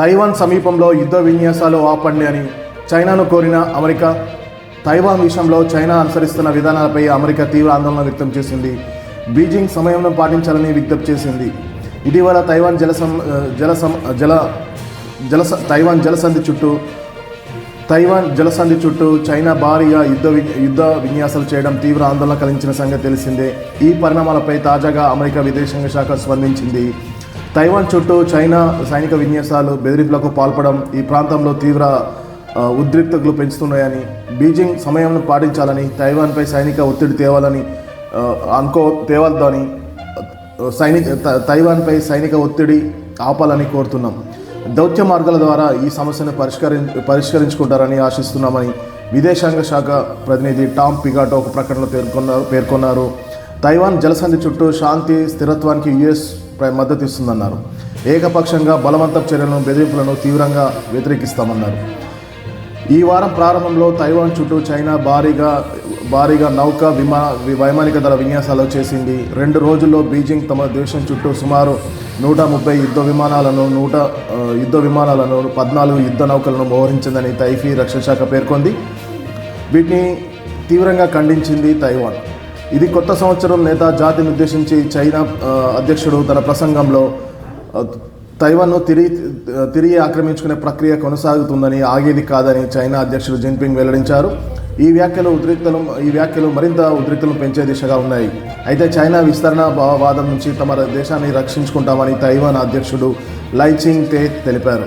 Taiwan సమీపంలో యుద్ధ విన్యాసాలు ఆపండి అని చైనాను కోరిన అమెరికా తైవాన్ విషయంలో చైనా అనుసరిస్తున్న విధానాలపై అమెరికా తీవ్ర ఆందోళన వ్యక్తం చేసింది. బీజింగ్ సమయంలో పాటించాలని విజ్ఞప్తి చేసింది. ఇటీవల తైవాన్ జలసం జలసం జల జలస తైవాన్ జలసంధి చుట్టూ తైవాన్ జలసంధి చుట్టూ చైనా భారీగా యుద్ధ వి- యుద్ధ విన్యాసాలు చేయడం తీవ్ర ఆందోళన కలిగించిన సంగతి తెలిసిందే. ఈ పరిణామాలపై తాజాగా అమెరికా విదేశాంగ శాఖ స్పందించింది. తైవాన్ చుట్టూ చైనా సైనిక విన్యాసాలు బెదిరింపులకు పాల్పడడం ఈ ప్రాంతంలో తీవ్ర ఉద్రిక్తతలు పెంచుతున్నాయని బీజింగ్ సమయంలో పాటించాలని తైవాన్పై సైనిక ఒత్తిడి తేవాలని అనుకో తేవద్దని సైనిక తైవాన్పై సైనిక ఒత్తిడి ఆపాలని కోరుతున్నాం. దౌత్య మార్గాల ద్వారా ఈ సమస్యను పరిష్కరి పరిష్కరించుకుంటారని ఆశిస్తున్నామని విదేశాంగ శాఖ ప్రతినిధి టామ్ పిగాటో ఒక ప్రకటనలో పేర్కొన్నారు పేర్కొన్నారు. తైవాన్ జలసంధి చుట్టూ శాంతి స్థిరత్వానికి యుఎస్ మద్దతు ఇస్తుందన్నారు. ఏకపక్షంగా బలవంతపు చర్యలను బెదిరింపులను తీవ్రంగా వ్యతిరేకిస్తామన్నారు. ఈ వారం ప్రారంభంలో తైవాన్ చుట్టూ చైనా భారీగా భారీగా నౌక విమా వైమానిక దళ విన్యాసాలు చేసింది. రెండు రోజుల్లో బీజింగ్ తమ దేశం చుట్టూ సుమారు నూట ముప్పై యుద్ధ విమానాలను నూట యుద్ధ విమానాలను పద్నాలుగు యుద్ధ నౌకలను మోహరించిందని తైఫీ రక్షణ శాఖ పేర్కొంది. వీటిని తీవ్రంగా ఖండించింది తైవాన్. ఇది కొత్త సంవత్సరం నేత జాతిని ఉద్దేశించి చైనా అధ్యక్షుడు తన ప్రసంగంలో తైవాన్ను తిరిగి తిరిగి ఆక్రమించుకునే ప్రక్రియ కొనసాగుతుందని ఆగేది కాదని చైనా అధ్యక్షుడు జిన్పింగ్ వెల్లడించారు. ఈ వ్యాఖ్యలు ఉద్రిక్తలు ఈ వ్యాఖ్యలు మరింత ఉద్రిక్తలను పెంచే దిశగా ఉన్నాయి. అయితే చైనా విస్తరణ భావవాదం నుంచి తమ దేశాన్ని రక్షించుకుంటామని తైవాన్ అధ్యక్షుడు లైచింగ్ తే తెలిపారు.